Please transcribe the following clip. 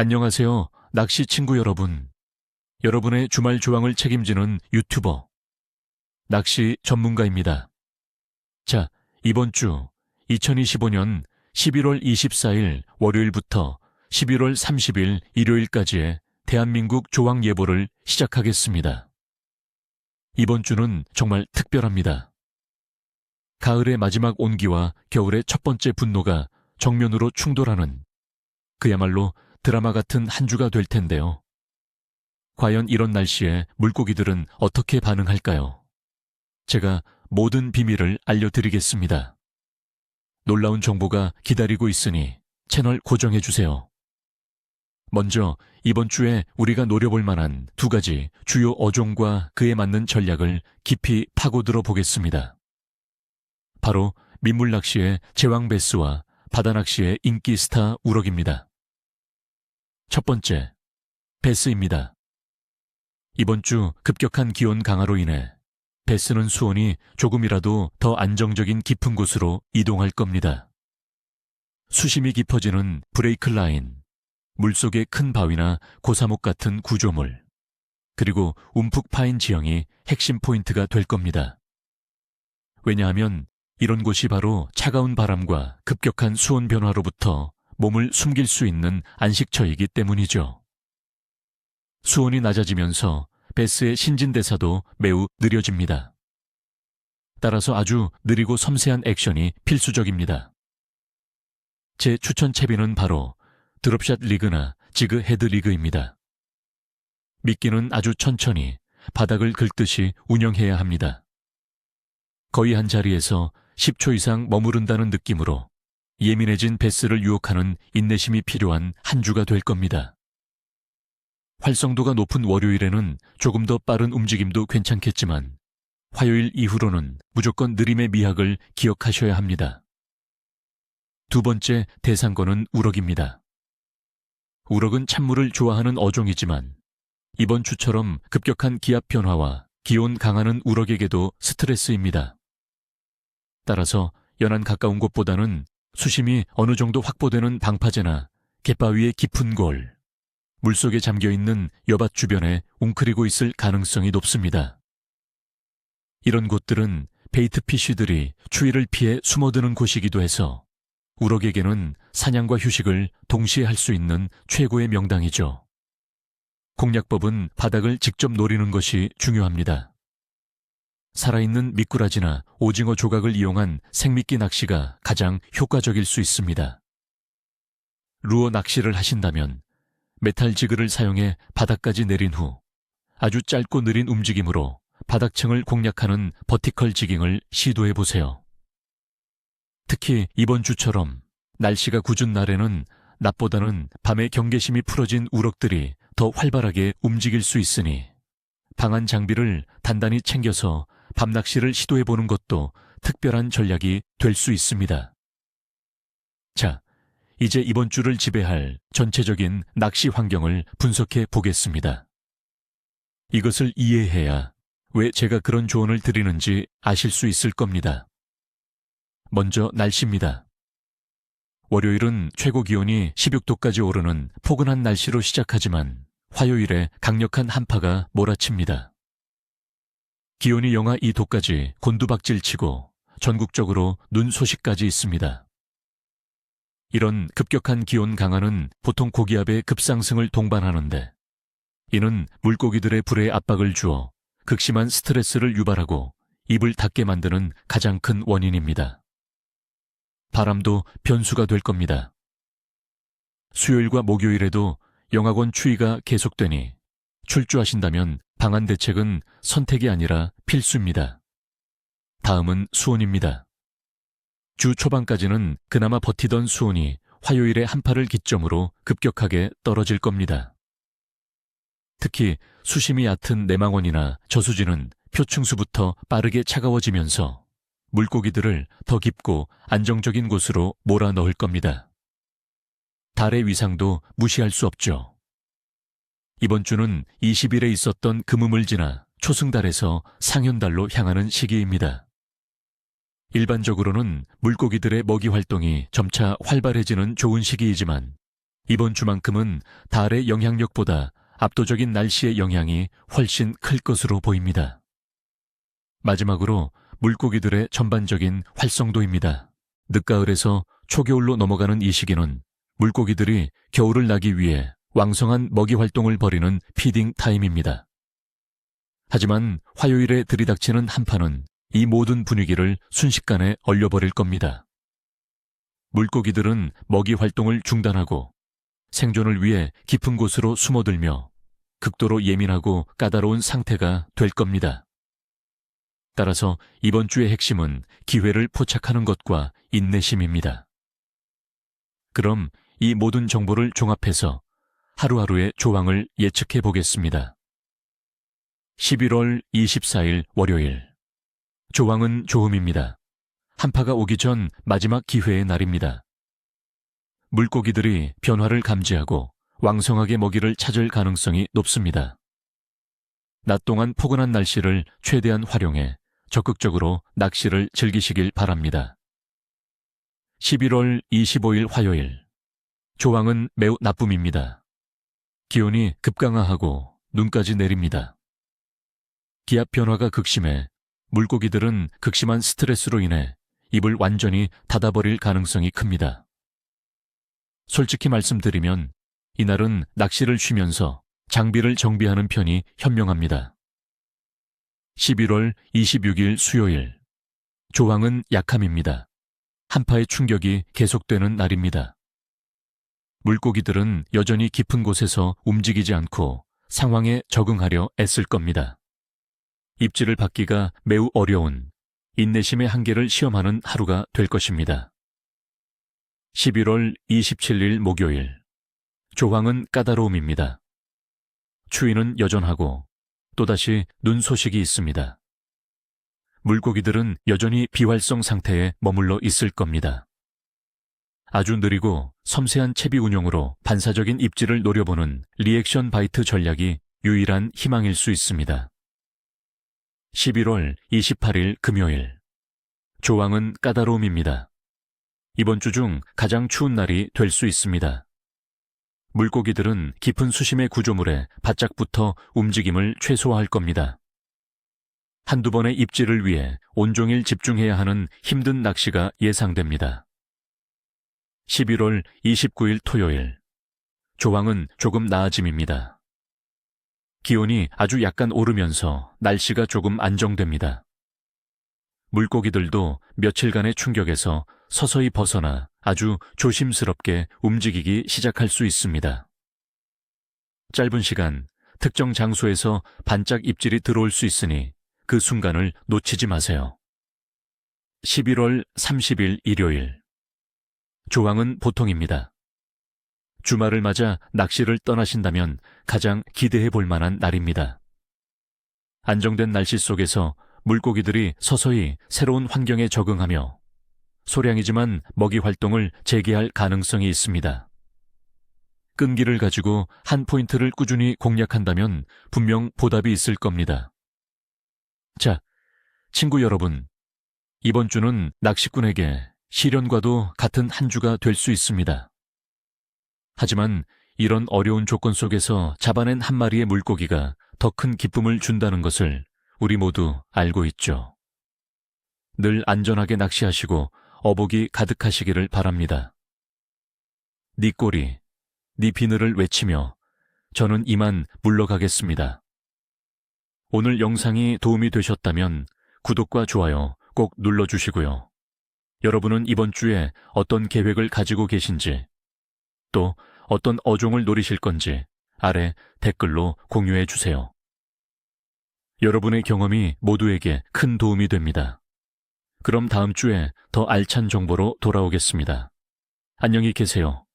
안녕하세요. 낚시 친구 여러분. 여러분의 주말 조항을 책임지는 유튜버. 낚시 전문가입니다. 자, 이번 주 2025년 11월 24일 월요일부터 11월 30일 일요일까지의 대한민국 조항 예보를 시작하겠습니다. 이번 주는 정말 특별합니다. 가을의 마지막 온기와 겨울의 첫 번째 분노가 정면으로 충돌하는 그야말로 드라마 같은 한 주가 될 텐데요. 과연 이런 날씨에 물고기들은 어떻게 반응할까요? 제가 모든 비밀을 알려드리겠습니다. 놀라운 정보가 기다리고 있으니 채널 고정해 주세요. 먼저 이번 주에 우리가 노려볼 만한 두 가지 주요 어종과 그에 맞는 전략을 깊이 파고들어 보겠습니다. 바로 민물 낚시의 제왕 베스와 바다 낚시의 인기 스타 우럭입니다. 첫 번째, 베스입니다. 이번 주 급격한 기온 강화로 인해 베스는 수온이 조금이라도 더 안정적인 깊은 곳으로 이동할 겁니다. 수심이 깊어지는 브레이크 라인, 물속의 큰 바위나 고사목 같은 구조물, 그리고 움푹 파인 지형이 핵심 포인트가 될 겁니다. 왜냐하면 이런 곳이 바로 차가운 바람과 급격한 수온 변화로부터 몸을 숨길 수 있는 안식처이기 때문이죠. 수온이 낮아지면서 베스의 신진대사도 매우 느려집니다. 따라서 아주 느리고 섬세한 액션이 필수적입니다. 제 추천 채비는 바로 드롭샷 리그나 지그 헤드 리그입니다. 미끼는 아주 천천히 바닥을 긁듯이 운영해야 합니다. 거의 한 자리에서 10초 이상 머무른다는 느낌으로 예민해진 베스를 유혹하는 인내심이 필요한 한 주가 될 겁니다. 활성도가 높은 월요일에는 조금 더 빠른 움직임도 괜찮겠지만 화요일 이후로는 무조건 느림의 미학을 기억하셔야 합니다. 두 번째 대상권은 우럭입니다. 우럭은 찬물을 좋아하는 어종이지만 이번 주처럼 급격한 기압 변화와 기온 강하는 우럭에게도 스트레스입니다. 따라서 연안 가까운 곳보다는 수심이 어느 정도 확보되는 방파제나 갯바위의 깊은 골, 물속에 잠겨 있는 여밭 주변에 웅크리고 있을 가능성이 높습니다. 이런 곳들은 베이트 피쉬들이 추위를 피해 숨어드는 곳이기도 해서 우럭에게는 사냥과 휴식을 동시에 할 수 있는 최고의 명당이죠. 공략법은 바닥을 직접 노리는 것이 중요합니다. 살아있는 미꾸라지나 오징어 조각을 이용한 생미끼 낚시가 가장 효과적일 수 있습니다. 루어 낚시를 하신다면 메탈 지그를 사용해 바닥까지 내린 후 아주 짧고 느린 움직임으로 바닥층을 공략하는 버티컬 지깅을 시도해 보세요. 특히 이번 주처럼 날씨가 궂은 날에는 낮보다는 밤에 경계심이 풀어진 우럭들이 더 활발하게 움직일 수 있으니 방한 장비를 단단히 챙겨서 밤낚시를 시도해 보는 것도 특별한 전략이 될 수 있습니다. 자, 이제 이번 주를 지배할 전체적인 낚시 환경을 분석해 보겠습니다. 이것을 이해해야 왜 제가 그런 조언을 드리는지 아실 수 있을 겁니다. 먼저 날씨입니다. 월요일은 최고 기온이 16도까지 오르는 포근한 날씨로 시작하지만 화요일에 강력한 한파가 몰아칩니다. 기온이 영하 2도까지 곤두박질 치고 전국적으로 눈 소식까지 있습니다. 이런 급격한 기온 강화는 보통 고기압의 급상승을 동반하는데 이는 물고기들의 불에 압박을 주어 극심한 스트레스를 유발하고 입을 닫게 만드는 가장 큰 원인입니다. 바람도 변수가 될 겁니다. 수요일과 목요일에도 영하권 추위가 계속되니 출주하신다면 방한 대책은 선택이 아니라 필수입니다. 다음은 수온입니다. 주 초반까지는 그나마 버티던 수온이 화요일에 한파를 기점으로 급격하게 떨어질 겁니다. 특히 수심이 얕은 내망원이나 저수지는 표층수부터 빠르게 차가워지면서 물고기들을 더 깊고 안정적인 곳으로 몰아 넣을 겁니다. 달의 위상도 무시할 수 없죠. 이번 주는 20일에 있었던 금음을 지나 초승달에서 상현달로 향하는 시기입니다. 일반적으로는 물고기들의 먹이 활동이 점차 활발해지는 좋은 시기이지만 이번 주만큼은 달의 영향력보다 압도적인 날씨의 영향이 훨씬 클 것으로 보입니다. 마지막으로 물고기들의 전반적인 활성도입니다. 늦가을에서 초겨울로 넘어가는 이 시기는 물고기들이 겨울을 나기 위해 왕성한 먹이 활동을 벌이는 피딩 타임입니다. 하지만 화요일에 들이닥치는 한파는 이 모든 분위기를 순식간에 얼려버릴 겁니다. 물고기들은 먹이 활동을 중단하고 생존을 위해 깊은 곳으로 숨어들며 극도로 예민하고 까다로운 상태가 될 겁니다. 따라서 이번 주의 핵심은 기회를 포착하는 것과 인내심입니다. 그럼 이 모든 정보를 종합해서 하루하루의 조항을 예측해 보겠습니다. 11월 24일 월요일. 조항은 조음입니다. 한파가 오기 전 마지막 기회의 날입니다. 물고기들이 변화를 감지하고 왕성하게 먹이를 찾을 가능성이 높습니다. 낮 동안 포근한 날씨를 최대한 활용해 적극적으로 낚시를 즐기시길 바랍니다. 11월 25일 화요일. 조항은 매우 나쁨입니다. 기온이 급강하하고 눈까지 내립니다. 기압 변화가 극심해 물고기들은 극심한 스트레스로 인해 입을 완전히 닫아버릴 가능성이 큽니다. 솔직히 말씀드리면 이날은 낚시를 쉬면서 장비를 정비하는 편이 현명합니다. 11월 26일 수요일. 조항은 약함입니다. 한파의 충격이 계속되는 날입니다. 물고기들은 여전히 깊은 곳에서 움직이지 않고 상황에 적응하려 애쓸 겁니다. 입질을 받기가 매우 어려운 인내심의 한계를 시험하는 하루가 될 것입니다. 11월 27일 목요일. 조항은 까다로움입니다. 추위는 여전하고 또다시 눈 소식이 있습니다. 물고기들은 여전히 비활성 상태에 머물러 있을 겁니다. 아주 느리고 섬세한 채비 운용으로 반사적인 입질을 노려보는 리액션 바이트 전략이 유일한 희망일 수 있습니다. 11월 28일 금요일. 조항은 까다로움입니다. 이번 주 중 가장 추운 날이 될 수 있습니다. 물고기들은 깊은 수심의 구조물에 바짝 붙어 움직임을 최소화할 겁니다. 한두 번의 입질을 위해 온종일 집중해야 하는 힘든 낚시가 예상됩니다. 11월 29일 토요일. 조항은 조금 나아짐입니다. 기온이 아주 약간 오르면서 날씨가 조금 안정됩니다. 물고기들도 며칠간의 충격에서 서서히 벗어나 아주 조심스럽게 움직이기 시작할 수 있습니다. 짧은 시간, 특정 장소에서 반짝 입질이 들어올 수 있으니 그 순간을 놓치지 마세요. 11월 30일 일요일. 조항은 보통입니다. 주말을 맞아 낚시를 떠나신다면 가장 기대해 볼 만한 날입니다. 안정된 날씨 속에서 물고기들이 서서히 새로운 환경에 적응하며 소량이지만 먹이 활동을 재개할 가능성이 있습니다. 끈기를 가지고 한 포인트를 꾸준히 공략한다면 분명 보답이 있을 겁니다. 자, 친구 여러분. 이번 주는 낚시꾼에게 시련과도 같은 한 주가 될 수 있습니다. 하지만 이런 어려운 조건 속에서 잡아낸 한 마리의 물고기가 더 큰 기쁨을 준다는 것을 우리 모두 알고 있죠. 늘 안전하게 낚시하시고 어복이 가득하시기를 바랍니다. 네 꼬리, 네 비늘을 외치며 저는 이만 물러가겠습니다. 오늘 영상이 도움이 되셨다면 구독과 좋아요 꼭 눌러주시고요. 여러분은 이번 주에 어떤 계획을 가지고 계신지, 또 어떤 어종을 노리실 건지 아래 댓글로 공유해 주세요. 여러분의 경험이 모두에게 큰 도움이 됩니다. 그럼 다음 주에 더 알찬 정보로 돌아오겠습니다. 안녕히 계세요.